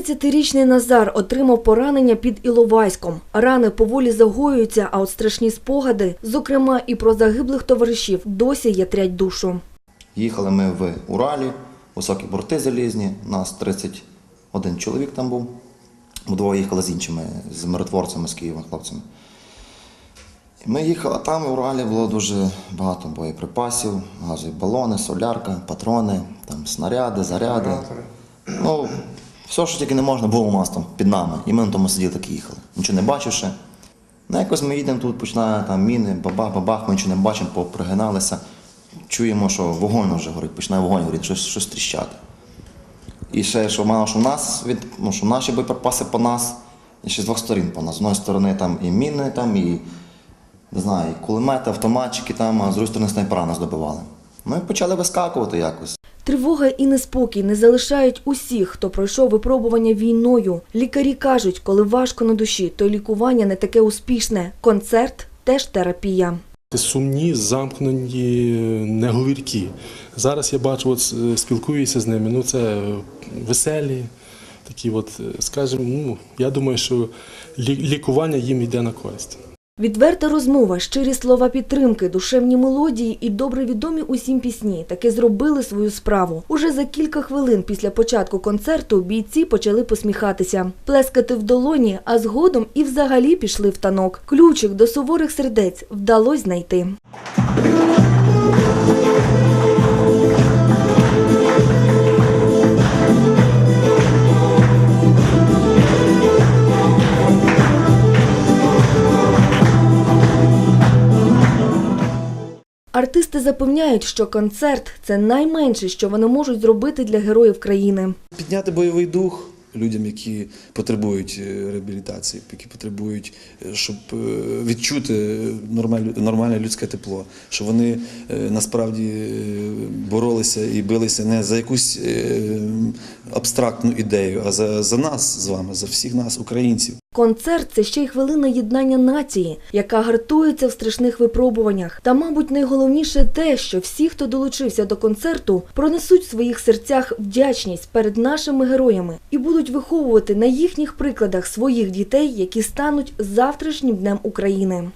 30-річний Назар отримав поранення під Іловайськом. Рани поволі загоюються, а от страшні спогади, зокрема і про загиблих товаришів, досі ятрять душу. Їхали ми в Уралі, високі борти залізні, нас 31 чоловік там був. Вдвоє їхали з іншими, з миротворцями з Києва, хлопцями. Ми їхали, а там в Уралі було дуже багато боєприпасів, газові балони, солярка, патрони, там снаряди, заряди. Ну, все, що тільки не можна, було у нас там під нами. І ми на тому сиділи так і їхали. Нічого не бачивши. Ну, якось ми їдемо тут, починає там міни, бабах, бабах, ми нічого не бачимо, попригиналися. Чуємо, що вогонь вже горить, починає вогонь горіти, щось, щось тріщати. І ще, що мало, що в нас від, ну, що наші боєприпаси по нас, і ще з двох сторін по нас. З одної сторони там і міни, там, і не знаю, і кулемети, автоматчики там, а з другої сторони снайпера нас добивали. Ми почали вискакувати якось. Тривога і неспокій не залишають усіх, хто пройшов випробування війною. Лікарі кажуть, коли важко на душі, то лікування не таке успішне. Концерт теж терапія. Сумні, замкнені, неговіркі. Зараз я бачу, от е, спілкуюся з ними. Ну це веселі, такі, от, е, скажімо, ну я думаю, що лі- лікування їм йде на користь. Відверта розмова, щирі слова підтримки, душевні мелодії і добре відомі усім пісні таки зробили свою справу. Уже за кілька хвилин після початку концерту бійці почали посміхатися, плескати в долоні, а згодом і взагалі пішли в танок. Ключик до суворих сердець вдалося знайти. Артисти запевняють, що концерт це найменше, що вони можуть зробити для героїв країни. Підняти бойовий дух людям, які потребують е, реабілітації, які потребують, е, щоб е, відчути нормальне, людське тепло, щоб вони насправді боролися і билися не за якусь абстрактну ідею, а за нас з вами, за всіх нас, українців. Концерт це ще й хвилина єднання нації, яка гартується в страшних випробуваннях. Та, мабуть, найголовніше те, що всі, хто долучився до концерту, пронесуть в своїх серцях вдячність перед нашими героями і будуть виховувати на їхніх прикладах своїх дітей, які стануть завтрашнім днем України.